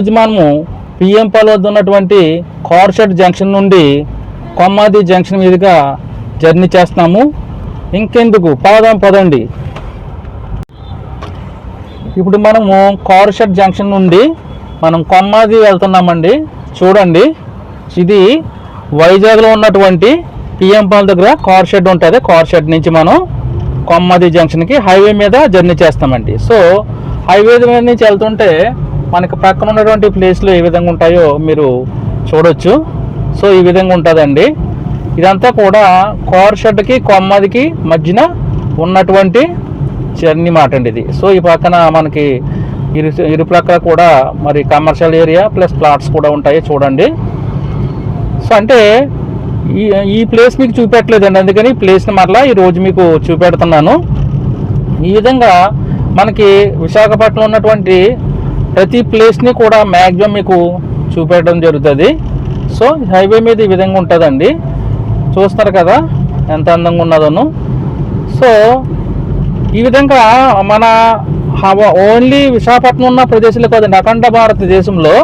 ఈరోజు మనము పిఎంపాల్ వద్ద ఉన్నటువంటి కార్షెడ్ జంక్షన్ నుండి కొమ్మాది జంక్షన్ మీదుగా జర్నీ చేస్తున్నాము. ఇంకెందుకు? పదం పదండి. ఇప్పుడు మనము కార్షెడ్ జంక్షన్ నుండి మనం కొమ్మాది వెళ్తున్నామండి. చూడండి. ఇది వైజాగ్లో ఉన్నటువంటి పిఎంపాల్ దగ్గర కార్ షెడ్ ఉంటుంది. కార్ షెడ్ నుంచి మనం కొమ్మాది జంక్షన్కి హైవే మీద జర్నీ చేస్తామండి. సో హైవే మీద నుంచి వెళ్తుంటే మనకి పక్కన ఉన్నటువంటి ప్లేస్లు ఏ విధంగా ఉంటాయో మీరు చూడొచ్చు. సో ఈ విధంగా ఉంటుందండి. ఇదంతా కూడా కార్ షెడ్కి కొమ్మదికి మధ్యన ఉన్నటువంటి జర్నీ మాట అండి ఇది. సో ఈ పక్కన మనకి ఇరు ఇరు ప్రక్కల కూడా మరి కమర్షియల్ ఏరియా ప్లస్ ప్లాట్స్ కూడా ఉంటాయి చూడండి. సో అంటే ఈ ఈ ప్లేస్ మీకు చూపెట్టలేదండి. అందుకని ఈ ప్లేస్ని మరలా ఈరోజు మీకు చూపెడుతున్నాను. ఈ విధంగా మనకి విశాఖపట్నంలో ఉన్నటువంటి ప్రతి ప్లేస్ని కూడా మ్యాక్సిమం మీకు చూపెట్టడం జరుగుతుంది. సో హైవే మీద ఈ విధంగా ఉంటుందండి. చూస్తారు కదా ఎంత అందంగా ఉన్నదను. సో ఈ విధంగా మన ఓన్లీ విశాఖపట్నం ఉన్న ప్రదేశాలు కాదండి అఖండ భారతదేశంలో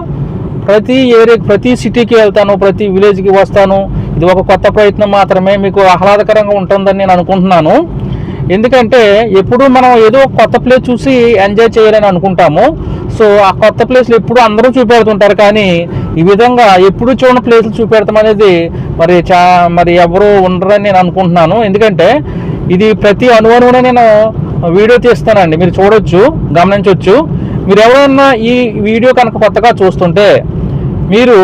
ప్రతి ఏరియా ప్రతి సిటీకి వెళ్తాను ప్రతి విలేజ్కి వస్తాను. ఇది ఒక కొత్త ప్రయత్నం మాత్రమే మీకు ఆహ్లాదకరంగా ఉంటుందని నేను అనుకుంటున్నాను. ఎందుకంటే ఎప్పుడు మనం ఏదో కొత్త ప్లేస్ చూసి ఎంజాయ్ చేయాలని అనుకుంటాము. సో ఆ కొత్త ప్లేస్లు ఎప్పుడు అందరూ చూపెడుతుంటారు కానీ ఈ విధంగా ఎప్పుడు చూడని ప్లేస్లు చూపెడతాం అనేది మరి చా మరి ఎవరు ఉండరని నేను అనుకుంటున్నాను. ఎందుకంటే ఇది ప్రతి అణువణువున నేను వీడియో తీస్తానండి. మీరు చూడొచ్చు గమనించవచ్చు మీరు ఎవరైనా ఈ వీడియో కనుక కొత్తగా చూస్తుంటే మీరు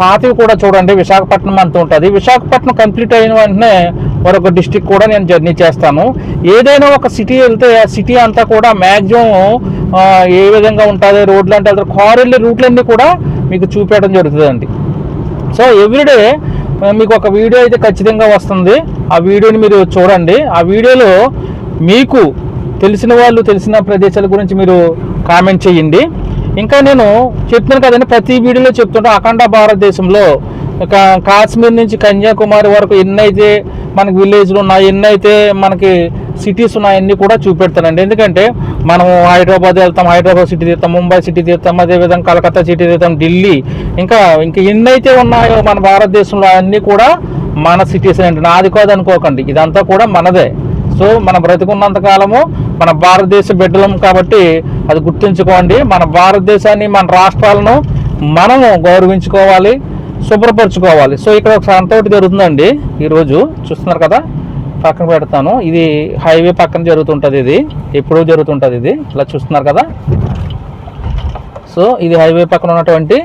పాతవి కూడా చూడండి. విశాఖపట్నం అంత ఉంటుంది. విశాఖపట్నం కంప్లీట్ అయిన వెంటనే మరొక డిస్టిక్ కూడా నేను జర్నీ చేస్తాను. ఏదైనా ఒక సిటీ వెళ్తే ఆ సిటీ అంతా కూడా మ్యాక్సిమం ఏ విధంగా ఉంటుంది రోడ్లు అంటే కారు వెళ్ళే రూట్లన్నీ కూడా మీకు చూపించడం జరుగుతుందండి. సో ఎవ్రీడే మీకు ఒక వీడియో అయితే ఖచ్చితంగా వస్తుంది. ఆ వీడియోని మీరు చూడండి. ఆ వీడియోలో మీకు తెలిసిన వాళ్ళు తెలిసిన ప్రదేశాల గురించి మీరు కామెంట్ చేయండి. ఇంకా నేను చెప్తున్నాను కదండి ప్రతి వీడియోలో చెప్తుంటా అఖండ భారతదేశంలో కాశ్మీర్ నుంచి కన్యాకుమారి వరకు ఎన్నైతే మనకి విలేజ్లు ఉన్నాయి ఎన్నైతే మనకి సిటీస్ ఉన్నాయి అన్నీ కూడా చూపెడతానండి ఎందుకంటే మనం హైదరాబాద్ వెళ్తాం హైదరాబాద్ సిటీ తీస్తాం ముంబై సిటీ తీస్తాం అదేవిధంగా కలకత్తా సిటీ తీస్తాం ఢిల్లీ ఇంకా ఇంకా ఎన్నైతే ఉన్నాయో మన భారతదేశంలో అన్నీ కూడా మన సిటీస్ అండి. నాది కాదు అనుకోకండి. ఇదంతా కూడా మనదే. సో మన బ్రతికున్నంత కాలము మన భారతదేశ బిడ్డలం కాబట్టి అది గుర్తుంచుకోండి. మన భారతదేశాన్ని మన రాష్ట్రాలను మనము గౌరవించుకోవాలి. శుభ్రపరచుకోవాలి. సో ఇక్కడ ఒక సంతోటి జరుగుతుందండి ఈరోజు. చూస్తున్నారు కదా? పక్కన పెడతాను. ఇది హైవే పక్కన జరుగుతుంటుంది ఇది. ఎప్పుడూ జరుగుతుంటుంది ఇది. ఇలా చూస్తున్నారు కదా? సో ఇది హైవే పక్కన ఉన్నటువంటి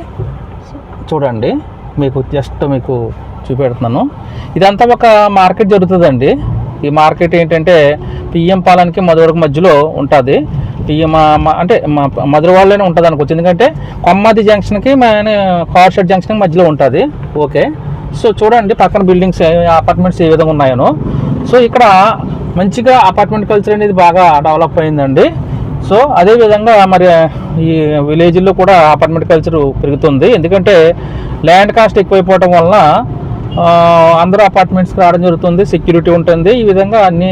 చూడండి. మీకు జస్ట్ మీకు చూపెడుతున్నాను. ఇదంతా ఒక మార్కెట్ జరుగుతుందండి. ఈ మార్కెట్ ఏంటంటే పిఎం పాలనకి మధురకు మధ్యలో ఉంటుంది. పిఎం అంటే మధుర మధురవాడలోనే ఉంటుంది అనుకోవచ్చు. ఎందుకంటే కొమ్మాది జంక్షన్కి కార్షెడ్ కార్ షెడ్ జంక్షన్కి మధ్యలో ఉంటుంది. ఓకే. సో చూడండి పక్కన బిల్డింగ్స్ అపార్ట్మెంట్స్ ఏ విధంగా ఉన్నాయనో. సో ఇక్కడ మంచిగా అపార్ట్మెంట్ కల్చర్ అనేది బాగా డెవలప్ అయిందండి. సో అదే విధంగా మరి ఈ విలేజ్లో కూడా అపార్ట్మెంట్ కల్చర్ పెరుగుతుంది. ఎందుకంటే ల్యాండ్ కాస్ట్ ఎక్కువైపోవటం వలన అందరూ అపార్ట్మెంట్స్కి రావడం జరుగుతుంది సెక్యూరిటీ ఉంటుంది. ఈ విధంగా అన్నీ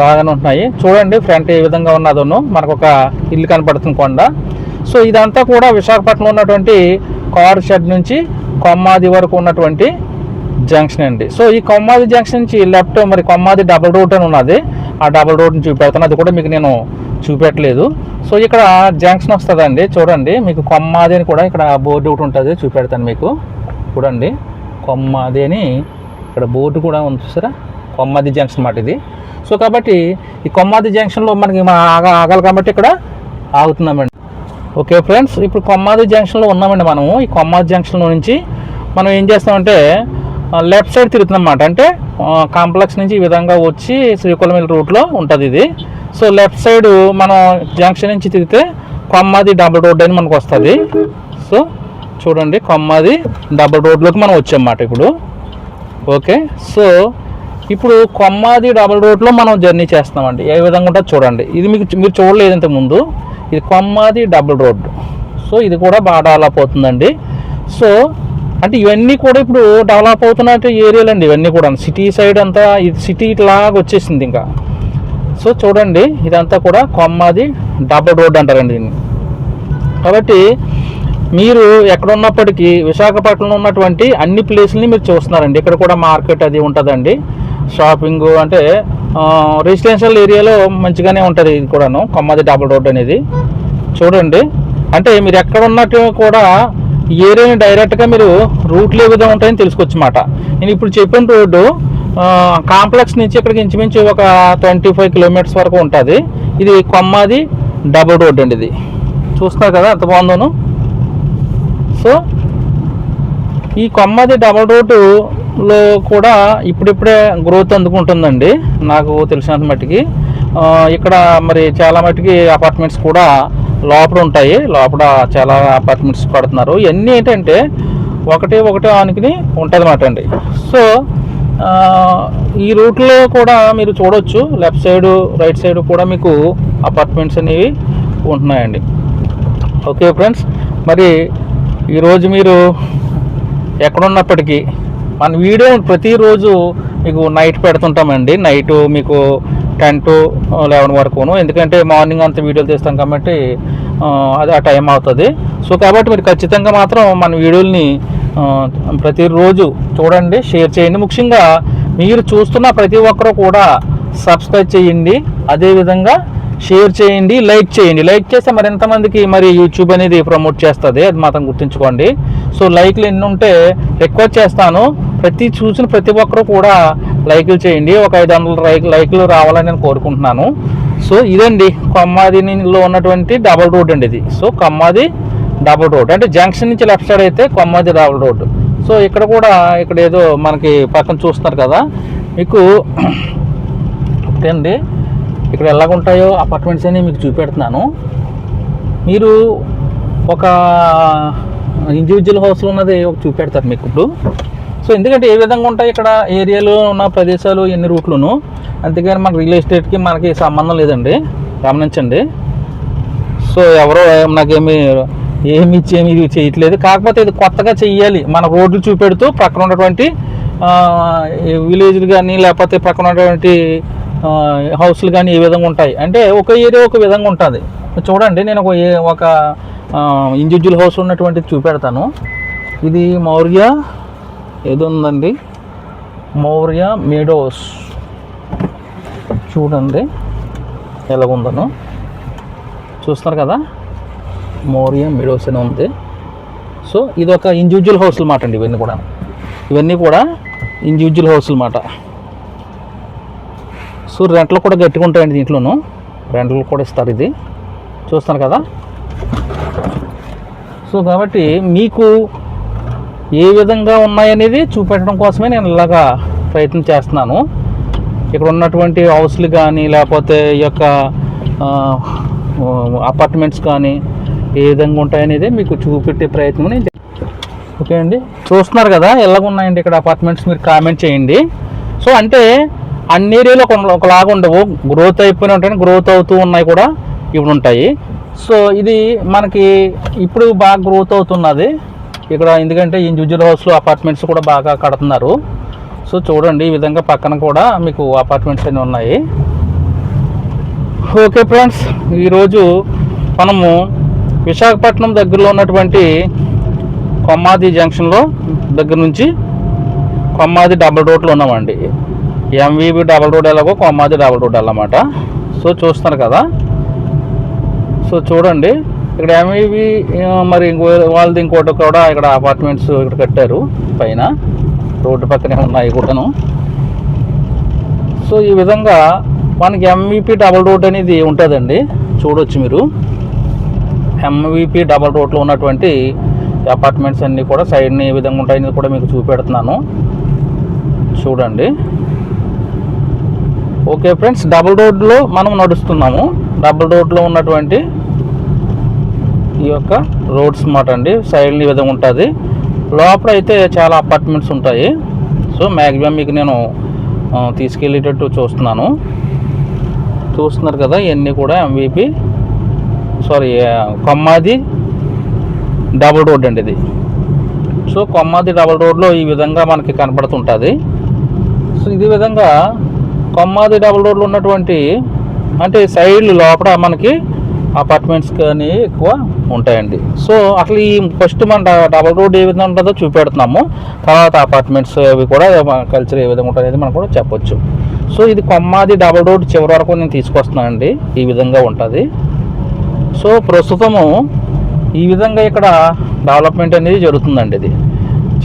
బాగానే ఉంటున్నాయి. చూడండి ఫ్రంట్ ఏ విధంగా ఉన్నదోను. మనకు ఒక ఇల్లు కనపడుతుంది కొండ. సో ఇదంతా కూడా విశాఖపట్నంలో ఉన్నటువంటి కార్ షెడ్ నుంచి కొమ్మాది వరకు ఉన్నటువంటి జంక్షన్ అండి. సో ఈ కొమ్మాది జంక్షన్ నుంచి లెఫ్ట్ మరి కొమ్మాది డబుల్ రోడ్ అని ఉన్నది. ఆ డబుల్ రోడ్ని చూపెడతాను. అది కూడా మీకు నేను చూపెట్టలేదు. సో ఇక్కడ జంక్షన్ వస్తుందండి. చూడండి మీకు కొమ్మాది అని కూడా ఇక్కడ బోర్డు ఒకటి ఉంటుంది. చూపెడతాను మీకు. చూడండి. కొమ్మది అని ఇక్కడ బోర్డు కూడా ఉంది చూసారా? కొమ్మది జంక్షన్ మాట ఇది. సో కాబట్టి ఈ కొమ్మాది జంక్షన్లో మనకి ఆగ ఆగాలి కాబట్టి ఇక్కడ ఆగుతున్నామండి. ఓకే ఫ్రెండ్స్ ఇప్పుడు కొమ్మాది జంక్షన్లో ఉన్నామండి మనము. ఈ కొమ్మాది జంక్షన్లో నుంచి మనం ఏం చేస్తామంటే లెఫ్ట్ సైడ్ తిరుగుతున్నాం అంటే కాంప్లెక్స్ నుంచి ఈ విధంగా వచ్చి శ్రీకుళమిల్లి రూట్లో ఉంటుంది ఇది. సో లెఫ్ట్ సైడ్ మనం జంక్షన్ నుంచి తిరిగితే కొమ్మాది డబుల్ రోడ్ అని మనకు వస్తుంది. సో చూడండి కొమ్మది డబుల్ రోడ్లోకి మనం వచ్చామన్నమాట ఇప్పుడు. ఓకే సో ఇప్పుడు కొమ్మాది డబుల్ రోడ్లో మనం జర్నీ చేస్తామండి ఏ విధంగా ఉంటుందో చూడండి. ఇది మీకు మీరు చూడలేదు ఇంతకు ముందు ఇది కొమ్మాది డబుల్ రోడ్ సో ఇది కూడా బాగా డెవలప్ అవుతుందండి. సో అంటే ఇవన్నీ కూడా ఇప్పుడు డెవలప్ అవుతున్న ఏరియాలు అండి ఇవన్నీ కూడా సిటీ సైడ్ అంతా ఇది సిటీ లాగా వచ్చేసింది ఇంకా. సో చూడండి ఇదంతా కూడా కొమ్మాది డబుల్ రోడ్ అంటారండి దీన్ని. కాబట్టి మీరు ఎక్కడ ఉన్నప్పటికీ విశాఖపట్నంలో ఉన్నటువంటి అన్ని ప్లేసుల్ని మీరు చూస్తున్నారండి. ఇక్కడ కూడా మార్కెట్ అది ఉంటుందండి. షాపింగ్ అంటే రెసిడెన్షియల్ ఏరియాలో మంచిగానే ఉంటుంది ఇది కూడాను. కొమ్మది డబుల్ రోడ్ అనేది. చూడండి. అంటే మీరు ఎక్కడ ఉన్నట్టు కూడా ఏరియాని డైరెక్ట్గా మీరు రూట్లు ఏ విధంగా ఉంటాయని తెలుసుకోవచ్చు మాట నేను ఇప్పుడు చెప్పిన రోడ్డు కాంప్లెక్స్ నుంచి ఇక్కడికి ఇంచుమించు ఒక ట్వంటీ ఫైవ్ కిలోమీటర్స్ వరకు ఉంటుంది. ఇది కొమ్మది డబుల్ రోడ్ అండి ఇది. చూస్తున్నారు కదా ఎంత బాగుందోను? సో ఈ కొమ్మది డబల్ రోడ్డులో కూడా ఇప్పుడిప్పుడే గ్రోత్ అందుకుంటుందండి. నాకు తెలిసినంత మట్టుకి. ఇక్కడ మరి చాలా మట్టుకి అపార్ట్మెంట్స్ కూడా లోపల ఉంటాయి. లోపల చాలా అపార్ట్మెంట్స్ కడుతున్నారు. ఇవన్నీ ఏంటంటే ఒకటి ఒకటి ఆనుకుని ఉంటుంది అన్నమాట అండి. సో ఈ రూట్లో కూడా మీరు చూడవచ్చు లెఫ్ట్ సైడ్ రైట్ సైడ్ కూడా మీకు అపార్ట్మెంట్స్ అనేవి ఉంటున్నాయండి. ఓకే ఫ్రెండ్స్ మరి ఈరోజు మీరు ఎక్కడున్నప్పటికీ మన వీడియో ప్రతిరోజు మీకు నైట్ పెడుతుంటామండి. నైట్ మీకు టెన్ టు లెవెన్ వరకును. ఎందుకంటే మార్నింగ్ అంత వీడియోలు తీస్తాం కాబట్టి అది ఆ టైం అవుతుంది. సో కాబట్టి మీరు ఖచ్చితంగా మాత్రం మన వీడియోల్ని ప్రతిరోజు చూడండి షేర్ చేయండి. ముఖ్యంగా మీరు చూస్తున్న ప్రతి ఒక్కరు కూడా సబ్స్క్రైబ్ చేయండి. అదేవిధంగా షేర్ చేయండి లైక్ చేయండి. లైక్ చేస్తే మరి ఎంతమందికి మరి యూట్యూబ్ అనేది ప్రమోట్ చేస్తుంది? అది మాత్రం గుర్తుంచుకోండి. సో లైక్లు ఎన్ని ఉంటే రిక్వెస్ట్ చేస్తాను. ప్రతి చూసిన ప్రతి ఒక్కరు కూడా లైక్లు చేయండి. ఒక ఐదు వందల లైక్ లైక్లు రావాలని నేను కోరుకుంటున్నాను. సో ఇదండి కొమ్మాదిలో ఉన్నటువంటి డబల్ రోడ్ అండి ఇది. So Kommadi double road. అంటే జంక్షన్ నుంచి లెఫ్ట్ సైడ్ అయితే కొమ్మాది డబుల్ రోడ్. సో ఇక్కడ కూడా ఇక్కడ ఏదో మనకి పక్కన చూస్తున్నారు కదా. మీకు అండి ఇక్కడ ఎలాగుంటాయో అపార్ట్మెంట్స్ అని మీకు చూపెడుతున్నాను. మీరు ఒక ఇండివిజువల్ హౌస్లో ఉన్నది ఒక చూపెడతారు మీకు ఇప్పుడు. సో ఎందుకంటే ఏ విధంగా ఉంటాయి ఇక్కడ ఏరియాలో ఉన్న ప్రదేశాలు ఎన్ని రూట్లును? అంతేగాని మనకి రియల్ ఎస్టేట్కి మనకి సంబంధం లేదండి. గమనించండి. సో ఎవరో నాకేమి ఏమి ఇచ్చేమి ఏమి ఇది చేయట్లేదు. కాకపోతే ఇది కొత్తగా చెయ్యాలి. మన రోడ్లు చూపెడుతూ ప్రక్కన ఉన్నటువంటి విలేజ్లు కానీ లేకపోతే ప్రక్కన ఉన్నటువంటి హౌస్లు కానీ ఏ విధంగా ఉంటాయి? అంటే ఒక ఏరియా ఒక విధంగా ఉంటుంది. చూడండి నేను ఒక ఒక ఇండివిజువల్ హౌస్ ఉన్నటువంటిది చూపెడతాను. ఇది మౌర్య ఏదో ఉందండి. మౌర్య మేడోస్ చూడండి ఎలాగుందను. చూస్తున్నారు కదా? మౌర్య మేడోస్ అని ఉంది. సో ఇది ఒక ఇండివిజువల్ హౌస్ మాట అండి ఇవన్నీ కూడా ఇవన్నీ కూడా ఇండివిజువల్ హౌస్ మాట. సో రెంట్లు కూడా గట్టిగా ఉంటాయండి దీంట్లోనూ. రెంట్లు కూడా ఇస్తారు ఇది. చూస్తాను కదా? సో కాబట్టి మీకు ఏ విధంగా ఉన్నాయనేది చూపెట్టడం కోసమే నేను ఇలాగా ప్రయత్నం చేస్తున్నాను. ఇక్కడ ఉన్నటువంటి హౌస్లు కానీ లేకపోతే ఈ యొక్క అపార్ట్మెంట్స్ కానీ ఏ విధంగా ఉంటాయనేది మీకు చూపెట్టే ప్రయత్నం నేను ఓకే అండి? చూస్తున్నారు కదా ఎలాగ ఉన్నాయండి ఇక్కడ అపార్ట్మెంట్స్? మీరు కామెంట్ చేయండి. సో అంటే అన్ని ఏరియాలో కొన్ని ఒకలాగా ఉండవు. గ్రోత్ అయిపోయిన ఉంటాయి గ్రోత్ అవుతూ ఉన్నాయి కూడా ఇప్పుడు ఉంటాయి. సో ఇది మనకి ఇప్పుడు బాగా గ్రోత్ అవుతున్నది. ఇక్కడ ఎందుకంటే ఇండివిజువల్ హౌస్లో అపార్ట్మెంట్స్ కూడా బాగా కడుతున్నారు. సో చూడండి ఈ విధంగా పక్కన కూడా మీకు అపార్ట్మెంట్స్ అన్నీ ఉన్నాయి. ఓకే ఫ్రెండ్స్ ఈరోజు మనము విశాఖపట్నం దగ్గరలో ఉన్నటువంటి కొమ్మాది జంక్షన్లో దగ్గర నుంచి కొమ్మాది డబుల్ రోడ్లో ఉన్నామండి. ఎంవీబీ డబల్ రోడ్ ఎలాగో కొమ్మాది డబల్ రోడ్ అన్నమాట. సో చూస్తున్నారు కదా. సో చూడండి ఇక్కడ ఎంవీబీ మరి ఇంకో వాళ్ళది ఇంకోటి కూడా ఇక్కడ అపార్ట్మెంట్స్ ఇక్కడ కట్టారు పైన. రోడ్డు పక్కనే ఉన్నాయి కూడాను. సో ఈ విధంగా మనకి ఎంవిపి డబల్ రోడ్ అనేది ఉంటుందండి. చూడొచ్చు మీరు. ఎంవిపి డబల్ రోడ్లో ఉన్నటువంటి అపార్ట్మెంట్స్ అన్నీ కూడా సైడ్ని ఏ విధంగా ఉంటాయని కూడా మీకు చూపెడుతున్నాను. చూడండి. ఓకే ఫ్రెండ్స్ డబుల్ రోడ్లో మనం నడుస్తున్నాము. డబుల్ రోడ్లో ఉన్నటువంటి ఈ యొక్క రోడ్స్ మాట అండి సైడ్ని ఈ విధంగా ఉంటుంది. లోపల అయితే చాలా అపార్ట్మెంట్స్ ఉంటాయి. సో మ్యాక్సిమం మీకు నేను తీసుకెళ్ళేటట్టు చూస్తున్నాను. చూస్తున్నారు కదా ఇవన్నీ కూడా MVP sorry Kommadi double road అండి ఇది. సో కొమ్మాది డబుల్ రోడ్లో ఈ విధంగా మనకి కనపడుతుంటుంది. సో ఇది విధంగా కొమ్మాది డబుల్ రోడ్లో ఉన్నటువంటి అంటే సైడ్లు లోపల మనకి అపార్ట్మెంట్స్ కానీ ఎక్కువ ఉంటాయండి. సో అసలు ఈ ఫస్ట్ మన డబల్ రోడ్ ఏ విధంగా ఉంటుందో చూపెడుతున్నాము. తర్వాత అపార్ట్మెంట్స్ అవి కూడా కల్చర్ ఏ విధంగా ఉంటుంది మనం కూడా చెప్పొచ్చు. సో ఇది కొమ్మాది డబల్ రోడ్ చివరి వరకు నేను తీసుకొస్తున్నానండి. ఈ విధంగా ఉంటుంది. సో ప్రస్తుతము ఈ విధంగా ఇక్కడ డెవలప్మెంట్ అనేది జరుగుతుందండి ఇది.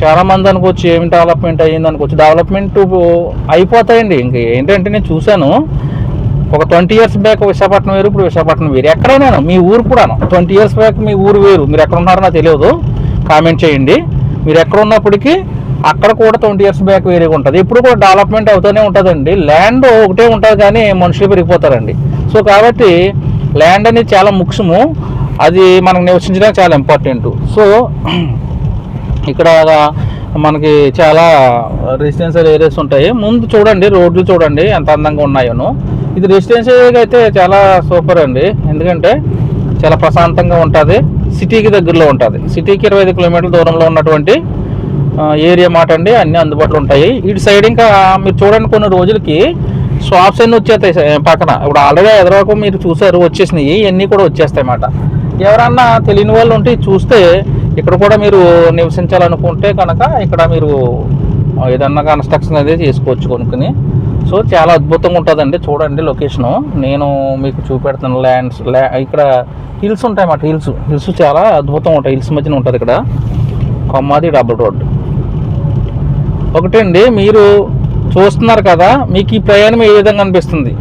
చాలా మంది అనుకోవచ్చు ఏమి డెవలప్మెంట్ అయ్యింది అనుకోవచ్చు. డెవలప్మెంట్ అయిపోతాయండి. ఇంక ఏంటంటే నేను చూశాను ఒక ట్వంటీ ఇయర్స్ బ్యాక్ విశాఖపట్నం వేరు ఇప్పుడు విశాఖపట్నం వేరు. ఎక్కడైనా మీ ఊరు కూడాను. ట్వంటీ ఇయర్స్ బ్యాక్ మీ ఊరు వేరు. మీరు ఎక్కడ ఉన్నారో నాకు తెలియదు. కామెంట్ చేయండి. మీరు ఎక్కడ ఉన్నప్పటికీ అక్కడ కూడా ట్వంటీ ఇయర్స్ బ్యాక్ వేరేగా ఉంటుంది. ఇప్పుడు కూడా డెవలప్మెంట్ అవుతూనే ఉంటుందండి. ల్యాండ్ ఒకటే ఉంటుంది కానీ మనుషులు పెరిగిపోతారండి. సో కాబట్టి ల్యాండ్ అనేది చాలా ముఖ్యము. అది మనం నివసించడానికి చాలా ఇంపార్టెంట్ సో ఇక్కడ మనకి చాలా రెసిడెన్షియల్ ఏరియాస్ ఉంటాయి. ముందు చూడండి రోడ్లు చూడండి ఎంత అందంగా ఉన్నాయోను. ఇది రెసిడెన్షియల్ ఏరియా అయితే చాలా సూపర్ అండి. ఎందుకంటే చాలా ప్రశాంతంగా ఉంటుంది. సిటీకి దగ్గరలో ఉంటుంది. సిటీకి ఇరవై ఐదు కిలోమీటర్ల దూరంలో ఉన్నటువంటి ఏరియా మాట అండి. అన్నీ అందుబాటులో ఉంటాయి. ఇటు సైడ్ ఇంకా మీరు చూడండి కొన్ని రోజులకి షాప్స్ అన్నీ వచ్చేస్తాయి పక్కన. ఇప్పుడు ఆల్రెడీ ఎదురువరకు మీరు చూసారు వచ్చేసినాయి. ఇవన్నీ కూడా వచ్చేస్తాయి అన్నమాట. ఎవరన్నా తెలియని వాళ్ళు ఉంటే చూస్తే ఇక్కడ కూడా మీరు నివసించాలనుకుంటే కనుక ఇక్కడ మీరు ఏదన్నా కన్స్ట్రక్షన్ అనేది చేసుకోవచ్చు కొనుక్కుని. సో చాలా అద్భుతంగా ఉంటుందండి. చూడండి లొకేషను. నేను మీకు చూపెడుతున్న ల్యాండ్స్ ల్యా ఇక్కడ హిల్స్ ఉంటాయి అన్నమాట హిల్స్. హిల్స్ చాలా అద్భుతంగా ఉంటాయి. హిల్స్ మధ్యన ఉంటుంది ఇక్కడ. Kommadi double road. ఒకటండి మీరు చూస్తున్నారు కదా మీకు ఈ ప్రయాణం ఏ విధంగా అనిపిస్తుంది?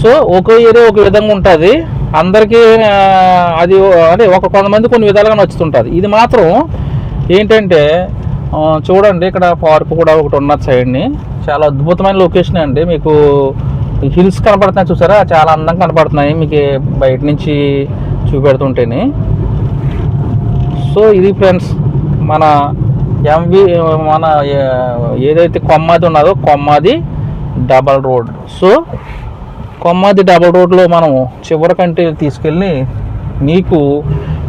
సో ఒక ఏరియా ఒక విధంగా ఉంటుంది. అందరికీ అది అదే ఒక కొంతమంది కొన్ని విధాలుగా నచ్చుతుంటుంది ఇది మాత్రం ఏంటంటే చూడండి ఇక్కడ పార్క్ కూడా ఒకటి ఉన్నది సైడ్ని. చాలా అద్భుతమైన లొకేషన్ అండి. మీకు హిల్స్ కనపడుతున్నాయి చూసారా? చాలా అందంగా కనపడుతున్నాయి. మీకు బయట నుంచి చూపెడుతుంటేనే. సో ఇది ఫ్రెండ్స్ మన ఎంవి మన ఏదైతే కొమ్మాది ఉన్నదో Kommadi double road. So Kommadi double రోడ్లో మనం చివరికంటే తీసుకెళ్ళి మీకు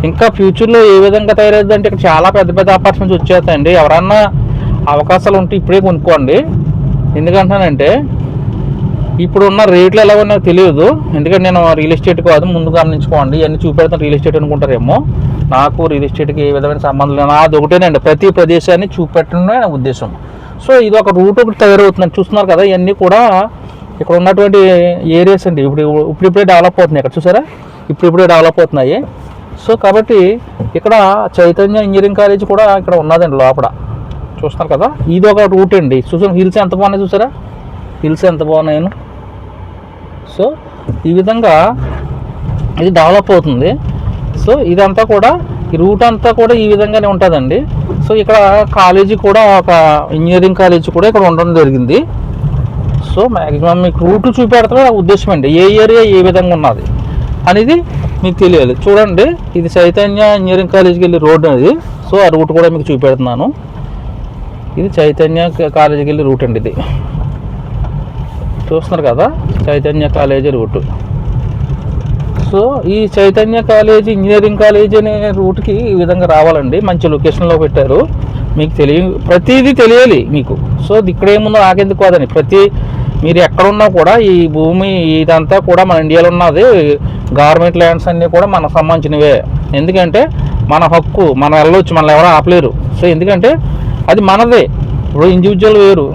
ఇంకా ఫ్యూచర్లో ఏ విధంగా తయారవుతుందంటే ఇక్కడ చాలా పెద్ద పెద్ద అపార్ట్మెంట్స్ వచ్చేస్తాయండి. ఎవరన్నా అవకాశాలు ఉంటే ఇప్పుడే కొనుక్కోండి. ఎందుకంటానంటే ఇప్పుడు ఉన్న రేట్లు ఎలా నాకు తెలియదు. ఎందుకంటే నేను రియల్ ఎస్టేట్ కాదు ముందు గమనించుకోండి. ఇవన్నీ చూపెడతాను రియల్ ఎస్టేట్ అనుకుంటారేమో. నాకు రియల్ ఎస్టేట్కి ఏ విధమైన సంబంధం లేదు. నాది ఒకటేనండి. ప్రతి ప్రదేశాన్ని చూపెట్టడమే నా ఉద్దేశం. సో ఇది ఒక రూట్ ఒకటి తయారవుతుంది చూస్తున్నారు కదా. ఇవన్నీ కూడా ఇక్కడ ఉన్నటువంటి ఏరియాస్ అండి ఇప్పుడు ఇప్పుడిప్పుడే డెవలప్ అవుతున్నాయి ఇక్కడ చూసారా? ఇప్పుడిప్పుడే డెవలప్ అవుతున్నాయి. సో కాబట్టి ఇక్కడ చైతన్య ఇంజనీరింగ్ కాలేజ్ కూడా ఇక్కడ ఉన్నదండి లోపల. చూస్తున్నారు కదా? ఇది ఒక రూట్ అండి. చూసాను హిల్స్ ఎంత బాగున్నాయి చూసారా? హిల్స్ ఎంత బాగున్నాయను? సో ఈ విధంగా ఇది డెవలప్ అవుతుంది. సో ఇదంతా కూడా ఈ రూట్ అంతా కూడా ఈ విధంగానే ఉంటుందండి. సో ఇక్కడ కాలేజీ కూడా ఒక ఇంజనీరింగ్ కాలేజీ కూడా ఇక్కడ ఉండడం జరిగింది. సో మ్యాక్సిమం మీకు రూట్ చూపెడతాం ఉద్దేశం అండి ఏ ఏరియా ఏ విధంగా ఉన్నది అనేది మీకు తెలియాలి. చూడండి ఇది చైతన్య ఇంజనీరింగ్ కాలేజ్కి వెళ్ళి రోడ్ అది. సో ఆ రూట్ కూడా మీకు చూపెడుతున్నాను. ఇది చైతన్య కాలేజీకి వెళ్ళి రూట్ అండి ఇది. చూస్తున్నారు కదా చైతన్య కాలేజీ రూట్ సో ఈ చైతన్య కాలేజీ ఇంజనీరింగ్ కాలేజీ అనే రూట్కి ఈ విధంగా రావాలండి. మంచి లొకేషన్లో పెట్టారు. మీకు తెలియ ప్రతిదీ తెలియాలి మీకు. సో ఇక్కడ ఏముందో నాకెందుకు కాదని ప్రతి మీరు ఎక్కడున్నా కూడా ఈ భూమి ఇదంతా కూడా మన ఇండియాలో ఉన్నది గవర్నమెంట్ ల్యాండ్స్ అన్నీ కూడా మనకు సంబంధించినవే. ఎందుకంటే మన హక్కు మనం వెళ్ళొచ్చు మనం ఎవరో ఆపలేరు. సో ఎందుకంటే అది మనదే. ఇప్పుడు ఇండివిజువల్ వేరు.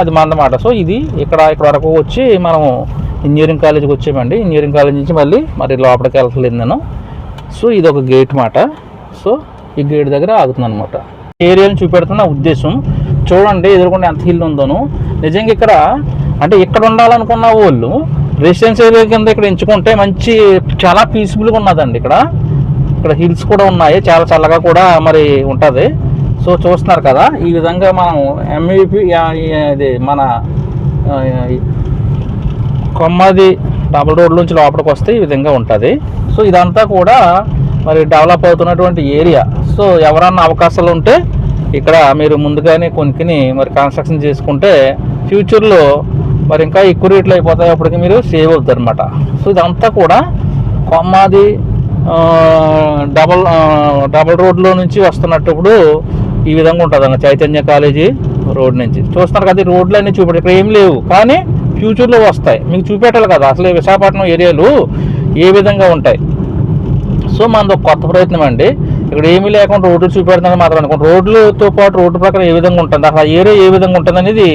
అది మనదన్నమాట. సో ఇది ఇక్కడ ఇక్కడ వరకు వచ్చి మనం ఇంజనీరింగ్ కాలేజీకి వచ్చామండి. ఇంజనీరింగ్ కాలేజ్ నుంచి మళ్ళీ మరి లోపలికి వెళ్ళలేదు నేను. సో ఇది ఒక గేట్ మాట. సో ఈ గేట్ దగ్గర ఆగుతుంది అనమాట ఏరియాని చూపెడుతున్న ఉద్దేశం. చూడండి ఎదురుకుండా ఎంత హిల్ ఉందోను. నిజంగా ఇక్కడ అంటే ఇక్కడ ఉండాలనుకున్న వాళ్ళు రెసిడెన్స్ ఏరియా కింద ఇక్కడ ఎంచుకుంటే మంచి చాలా పీస్ఫుల్గా ఉన్నదండి ఇక్కడ. ఇక్కడ హిల్స్ కూడా ఉన్నాయి చాలా చల్లగా కూడా మరి ఉంటుంది. సో చూస్తున్నారు కదా ఈ విధంగా మనం ఎంఈపి ఇది మన కొమ్మది డబుల్ రోడ్ నుంచి లోపలికి వస్తే ఈ విధంగా ఉంటుంది. సో ఇదంతా కూడా మరి డెవలప్ అవుతున్నటువంటి ఏరియా సో ఎవరన్నా అవకాశాలు ఉంటే ఇక్కడ మీరు ముందుగానే కొనుక్కుని మరి కన్స్ట్రక్షన్ చేసుకుంటే ఫ్యూచర్లో మరి ఇంకా ఎక్కువ రేట్లు అయిపోతాయి అప్పటికి మీరు సేవ్ అవుతారు అనమాట సో ఇదంతా కూడా కొమ్మాది డబల్ డబల్ రోడ్లో నుంచి వస్తున్నప్పుడు ఈ విధంగా ఉంటుంది అన్న చైతన్య కాలేజీ రోడ్ నుంచి. చూస్తున్నారు కదా రోడ్లు అన్నీ చూపెట్టి ఇక్కడ ఏం లేవు. కానీ ఫ్యూచర్లో వస్తాయి. మీకు చూపెట్టాలి కదా అసలు విశాఖపట్నం ఏరియాలు ఏ విధంగా ఉంటాయి. సో మనది ఒక కొత్త ప్రయత్నం అండి. ఇక్కడ ఏమీ లేకుండా రోడ్లు చూపెడుతుంది మాత్రం అనుకోండి రోడ్లతో పాటు రోడ్డు ప్రకారం ఏ విధంగా ఉంటుంది? అసలు ఆ ఏరియా ఏ విధంగా ఉంటుంది అనేది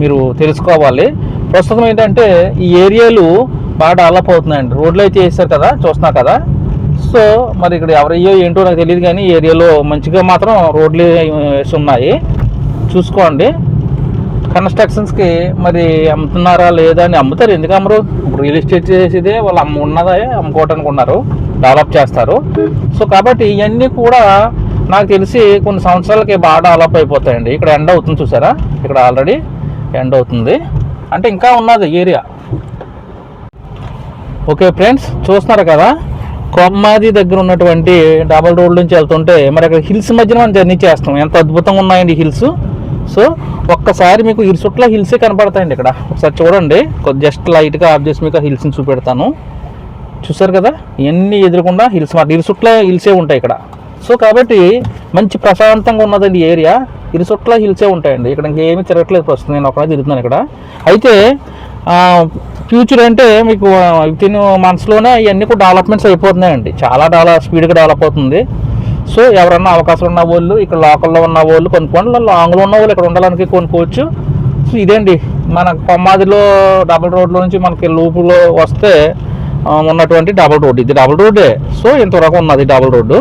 మీరు తెలుసుకోవాలి. ప్రస్తుతం ఏంటంటే ఈ ఏరియాలు బాగా డెవలప్ అవుతున్నాయండి. రోడ్లు అయితే వేస్తారు కదా చూస్తున్నా కదా. సో మరి ఇక్కడ ఎవరయ్యో ఏంటో నాకు తెలియదు కానీ ఈ ఏరియాలో మంచిగా మాత్రం రోడ్లు వేసి ఉన్నాయి చూసుకోండి. కన్స్ట్రక్షన్స్కి మరి అమ్ముతున్నారా లేదా అని అమ్ముతారు. ఎందుకు అమ్మరు? రియల్ ఎస్టేట్ చేసేదే వాళ్ళు అమ్మ ఉన్నదే అమ్ముకోవటానికి ఉన్నారు డెవలప్ చేస్తారు. సో కాబట్టి ఇవన్నీ కూడా నాకు తెలిసి కొన్ని సంవత్సరాలకి బాగా డెవలప్ అయిపోతాయండి. ఇక్కడ ఎండ అవుతుంది చూసారా? ఇక్కడ ఆల్రెడీ ఎండ్ అవుతుంది. అంటే ఇంకా ఉన్నది ఏరియా. ఓకే ఫ్రెండ్స్ చూస్తున్నారు కదా? కొమ్మాది దగ్గర ఉన్నటువంటి డబల్ రోడ్ నుంచి వెళ్తుంటే మరి అక్కడ హిల్స్ మధ్యన మనం జర్నీ చేస్తాం. ఎంత అద్భుతంగా ఉన్నాయండి హిల్స్. సో ఒక్కసారి మీకు ఇరుసుట్ల హిల్సే కనపడతాయండి ఇక్కడ. ఒకసారి చూడండి. జస్ట్ లైట్గా ఆఫ్ చేసి మీకు హిల్స్ని చూపెడతాను. చూసారు కదా? ఇవన్నీ ఎదురకుండా హిల్స్. మాట ఇరుసుట్ల హిల్సే ఉంటాయి ఇక్కడ. సో కాబట్టి మంచి ప్రశాంతంగా ఉన్నదండి ఈ ఏరియా. ఇరుసుట్ల హిల్సే ఉంటాయండి. ఇక్కడ ఇంకేమీ తిరగట్లేదు ప్రస్తుతం. నేను ఒకనే తిరుగుతున్నాను ఇక్కడ. అయితే ఫ్యూచర్ అంటే మీకు విత్ ఇన్ మంత్స్లోనే ఇవన్నీ కూడా డెవలప్మెంట్స్ అయిపోతున్నాయండి. చాలా డెవలప్ స్పీడ్గా డెవలప్ అవుతుంది. సో ఎవరన్నా అవకాశం ఉన్న వాళ్ళు ఇక్కడ లోకల్లో ఉన్న వాళ్ళు కొనుక్కోండి. లాంగ్లో ఉన్న వాళ్ళు ఇక్కడ ఉండడానికి కొనుక్కోవచ్చు. సో ఇదేండి మన కొమ్మాదిలో డబుల్ రోడ్లో నుంచి మనకి లూపులో వస్తే ఉన్నటువంటి డబుల్ రోడ్ ఇది డబుల్ రోడ్డే సో ఇంతవరకు ఉన్నది డబుల్ రోడ్డు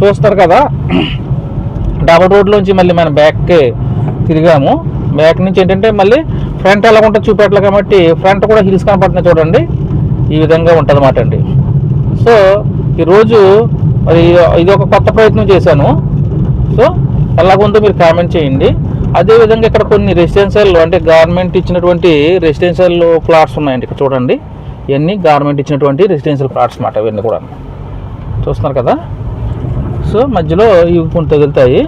చూస్తారు కదా. డబుల్ రోడ్లోంచి మళ్ళీ మనం బ్యాక్కి తిరిగాము. బ్యాక్ నుంచి ఏంటంటే మళ్ళీ ఫ్రంట్ ఎలా ఉంటుంది చూపెట్టాలి కాబట్టి ఫ్రంట్ కూడా హిల్స్ కనపడుతున్నాయి చూడండి. ఈ విధంగా ఉంటుంది అన్నమాట అండి. సో ఈరోజు మరి ఇది ఒక కొత్త ప్రయత్నం చేశాను. సో ఎలాగుందో మీరు కామెంట్ చేయండి. అదేవిధంగా ఇక్కడ కొన్ని రెసిడెన్షియల్ అంటే గవర్నమెంట్ ఇచ్చినటువంటి రెసిడెన్షియల్ ప్లాట్స్ ఉన్నాయండి ఇక్కడ చూడండి. ఇవన్నీ గవర్నమెంట్ ఇచ్చినటువంటి రెసిడెన్షియల్ ప్లాట్స్ అన్నమాట ఇవన్నీ కూడా చూస్తున్నారు కదా? సో మధ్యలో ఇవి కొన్ని తగులుతాయి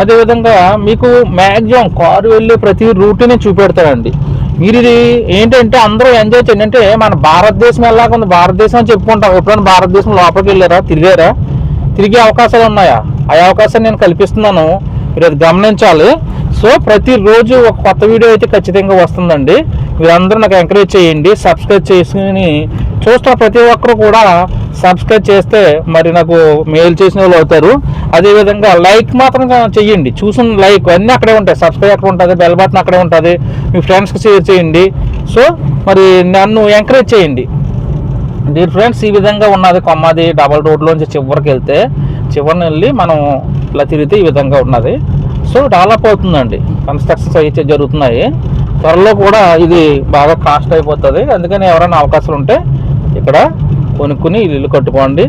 అదేవిధంగా మీకు మ్యాక్సిమం కారు వెళ్ళే ప్రతి రూట్ని చూపెడతారండి మీరు ఇది ఏంటంటే అందరూ ఎంజాయ్ చేయండి. అంటే మన భారతదేశం ఎలాగ ఉంది? భారతదేశం అని చెప్పుకుంటాం. ఎప్పుడైనా భారతదేశం లోపలికి వెళ్ళారా? తిరిగారా? తిరిగే అవకాశాలు ఉన్నాయా? ఆ అవకాశాన్ని నేను కల్పిస్తున్నాను. మీరు అది గమనించాలి. సో ప్రతిరోజు ఒక కొత్త వీడియో అయితే ఖచ్చితంగా వస్తుందండి. మీరందరూ నాకు ఎంకరేజ్ చేయండి సబ్స్క్రైబ్ చేసుకుని చూస్తున్న ప్రతి ఒక్కరు కూడా సబ్స్క్రైబ్ చేస్తే మరి నాకు మెయిల్ చేసిన వాళ్ళు అవుతారు. అదేవిధంగా లైక్ మాత్రం చెయ్యండి. చూసిన లైక్ అన్నీ అక్కడే ఉంటాయి. సబ్స్క్రైబ్ అక్కడ ఉంటుంది బెల్ బటన్ అక్కడే ఉంటుంది. మీ ఫ్రెండ్స్కి షేర్ చేయండి. సో మరి నన్ను ఎంకరేజ్ చేయండి. డియర్ ఫ్రెండ్స్ ఈ విధంగా ఉన్నది కొమ్మది డబల్ రోడ్లోంచి చివరికి వెళ్తే చివరిని వెళ్ళి మనం ఇలా తిరిగితే ఈ విధంగా ఉన్నది. సో డెవలప్ అవుతుందండి. కన్స్ట్రక్షన్స్ అయితే జరుగుతున్నాయి. త్వరలో కూడా ఇది బాగా కాస్ట్ అయిపోతుంది. అందుకని ఎవరైనా అవకాశాలు ఉంటే ఇక్కడ కొనుక్కుని ఇల్లు కట్టుకోండి.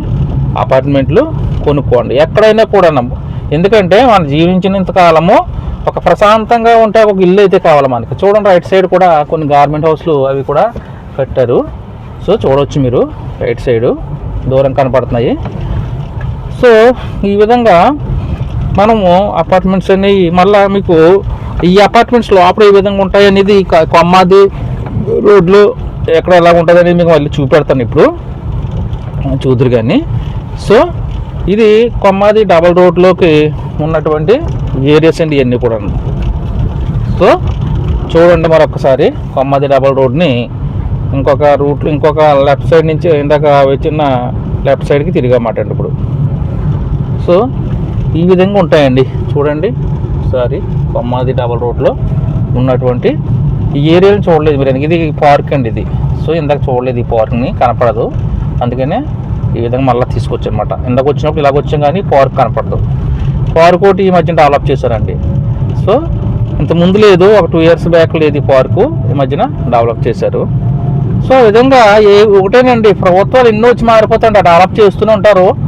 అపార్ట్మెంట్లు కొనుక్కోండి. ఎక్కడైనా కూడా ఎందుకంటే మనం జీవించినంత కాలము ఒక ప్రశాంతంగా ఉంటే ఒక ఇల్లు అయితే కావాలి మనకి. చూడండి రైట్ సైడ్ కూడా కొన్ని గార్మెంట్ హౌస్లు అవి కూడా కట్టారు. సో చూడవచ్చు మీరు. రైట్ సైడు దూరం కనపడుతున్నాయి. సో ఈ విధంగా మనము అపార్ట్మెంట్స్ అనేవి మళ్ళీ మీకు ఈ అపార్ట్మెంట్స్ లోపల ఏ విధంగా ఉంటాయి అనేది కొమ్మాది రోడ్లు ఎక్కడ ఎలా ఉంటుంది అనేది మీకు మళ్ళీ చూపెడతాను ఇప్పుడు. చూదురు కానీ సో ఇది కొమ్మాది డబల్ రోడ్లోకి ఉన్నటువంటి ఏరియాస్ అండి ఇవన్నీ కూడా సో చూడండి మరొకసారి కొమ్మాది డబల్ రోడ్ని ఇంకొక రూట్ ఇంకొక లెఫ్ట్ సైడ్ నుంచి ఇందాక వచ్చిన లెఫ్ట్ సైడ్కి తిరిగామాట అండి ఇప్పుడు. సో ఈ విధంగా ఉంటాయండి. చూడండి. ఒకసారి కొమ్మాది డబల్ రోడ్లో ఉన్నటువంటి ఈ ఏరియాని చూడలేదు మీరు. ఇది పార్క్ అండి ఇది. సో ఇందాక చూడలేదు ఈ పార్క్ని. కనపడదు. అందుకనే ఈ విధంగా మళ్ళీ తీసుకొచ్చనమాట. ఇందాక వచ్చినప్పుడు ఇలాగ వచ్చాం కానీ పార్క్ కనపడదు. పార్క్ ఒకటి ఈ మధ్యన డెవలప్ చేశారండి. సో ఇంత ముందు లేదు. ఒక టూ ఇయర్స్ బ్యాక్ లేదు ఈ పార్కు. ఈ మధ్యన డెవలప్ చేశారు. సో విధంగా ఏ ఒకటేనండి. ప్రభుత్వాలు ఎన్నో వచ్చి మారిపోతాయండి డెవలప్ చేస్తూనే ఉంటారు.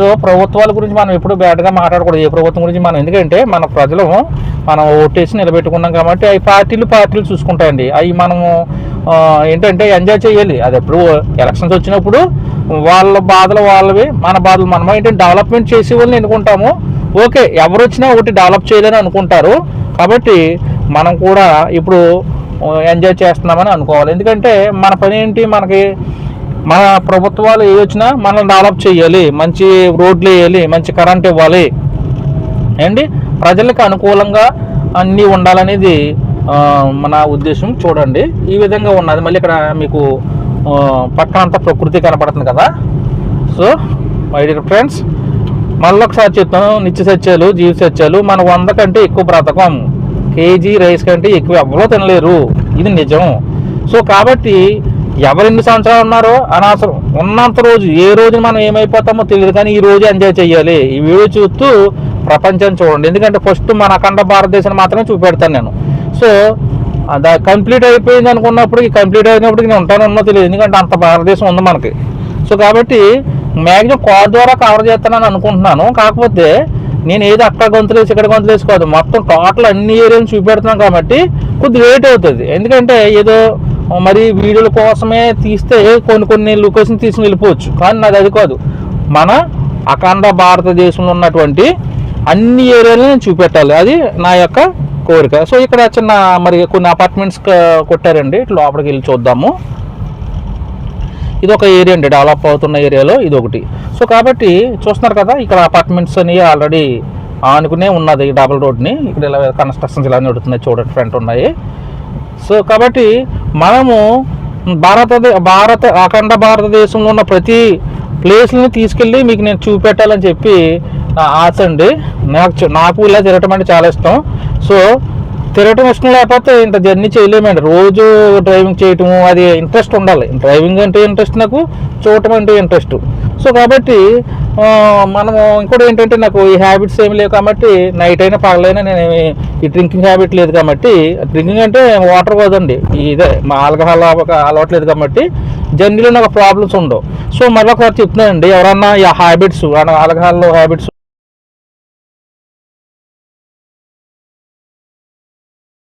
సో ప్రభుత్వాల గురించి మనం ఎప్పుడు బ్యాడ్గా మాట్లాడకూడదు. ఏ ప్రభుత్వం గురించి మనం ఎందుకంటే మన ప్రజలు మనం ఓటేసి నిలబెట్టుకున్నాం కాబట్టి అవి పార్టీలు పార్టీలు చూసుకుంటాయండి. అవి మనము ఏంటంటే ఎంజాయ్ చేయాలి. అది ఎప్పుడు ఎలక్షన్స్ వచ్చినప్పుడు వాళ్ళ బాధలు వాళ్ళవి మన బాధలు మనం ఏంటంటే డెవలప్మెంట్ చేసే వాళ్ళని ఎన్నుకుంటాము. ఓకే ఎవరు వచ్చినా ఒకటి డెవలప్ చేయాలని అనుకుంటారు. కాబట్టి మనం కూడా ఇప్పుడు ఎంజాయ్ చేస్తున్నామని అనుకోవాలి. ఎందుకంటే మన పని ఏంటి? మనకి మన ప్రభుత్వాలు ఏ వచ్చినా మనం డెవలప్ చేయాలి మంచి రోడ్లు వేయాలి మంచి కరెంట్ ఇవ్వాలి. ఏంటి? ప్రజలకు అనుకూలంగా అన్నీ ఉండాలనేది మన ఉద్దేశం. చూడండి ఈ విధంగా ఉన్నది. మళ్ళీ ఇక్కడ మీకు పక్కన అంతా ప్రకృతి కనపడుతుంది కదా. సో మై డియర్ ఫ్రెండ్స్ మళ్ళీ ఒకసారి చెప్తాను. నిత్య సత్యాలు జీవ సత్యాలు మన వంద కంటే ఎక్కువ బ్రతకం. కేజీ రైస్ కంటే ఎక్కువ ఎవరో తినలేరు. ఇది నిజం. సో కాబట్టి ఎవరు ఎన్ని సంవత్సరాలు ఉన్నారో అనవసరం ఉన్నంత రోజు ఏ రోజు మనం ఏమైపోతామో తెలియదు కానీ ఈ రోజు ఎంజాయ్ చేయాలి. ఈ వీడియో చూస్తూ ప్రపంచం చూడండి. ఎందుకంటే ఫస్ట్ మన అఖండ భారతదేశాన్ని మాత్రమే చూపెడతాను నేను. సో అది కంప్లీట్ అయిపోయింది అనుకున్నప్పుడు కంప్లీట్ అయినప్పుడు నేను ఉంటాను ఉన్నో తెలియదు. ఎందుకంటే అంత భారతదేశం ఉంది మనకి. సో కాబట్టి మ్యాక్సిమం కార్ ద్వారా కవర్ చేస్తానని అనుకుంటున్నాను. కాకపోతే నేను ఏది అక్కడ గొంతులేసి ఇక్కడ గొంతులేసి మొత్తం టోటల్ అన్ని ఏరియాలు చూపెడుతున్నాను కాబట్టి కొద్ది లేట్ అవుతుంది. ఎందుకంటే ఏదో మరి వీడియోల కోసమే తీస్తే కొన్ని కొన్ని లొకేషన్ తీసుకుని వెళ్ళిపోవచ్చు. కానీ నాది అది కాదు. మన అఖండ భారతదేశంలో ఉన్నటువంటి అన్ని ఏరియాలు నేను చూపెట్టాలి. అది నా యొక్క కోరిక. సో ఇక్కడ చిన్న మరి కొన్ని అపార్ట్మెంట్స్ కొట్టారండి. లోపలికి వెళ్ళి చూద్దాము. ఇది ఒక ఏరియా అండి. డెవలప్ అవుతున్న ఏరియాలో ఇది ఒకటి సో కాబట్టి చూస్తున్నారు కదా ఇక్కడ అపార్ట్మెంట్స్ అని ఆల్రెడీ ఆనుకునే ఉన్నది ఈ డబుల్ రోడ్ని ఇక్కడ ఇలా కన్స్ట్రక్షన్స్ ఇలా నడుతున్నాయి. చూడండి ఫ్రంట్ ఉన్నాయి. సో కాబట్టి మనము భారతదే భారత అఖండ భారతదేశంలో ఉన్న ప్రతి ప్లేస్ని తీసుకెళ్ళి మీకు నేను చూపెట్టాలని చెప్పి నా ఆశ అండి. నాకు నాకు ఇలా తిరగటం అంటే చాలా ఇష్టం. సో తిరగటం ఇష్టం లేకపోతే ఇంత జర్నీ చేయలేమండి రోజు డ్రైవింగ్ చేయటము అది ఇంట్రెస్ట్ ఉండాలి. డ్రైవింగ్ అంటే ఇంట్రెస్ట్ నాకు చూడటం అంటే ఇంట్రెస్ట్ సో కాబట్టి మనము ఇంకోటి ఏంటంటే నాకు ఈ హ్యాబిట్స్ ఏమి లేవు కాబట్టి నైట్ అయినా పగలైనా నేను ఈ డ్రింకింగ్ హ్యాబిట్ లేదు కాబట్టి డ్రింకింగ్ అంటే వాటర్ కాదండి. ఇదే మా ఆల్కహాల్ అలవాటు లేదు కాబట్టి జర్నీలో నాకు ప్రాబ్లమ్స్ ఉండవు. సో మళ్ళీ చెప్తున్నానండి ఎవరన్నా ఈ హ్యాబిట్స్ ఆల్కహాల్ హ్యాబిట్స్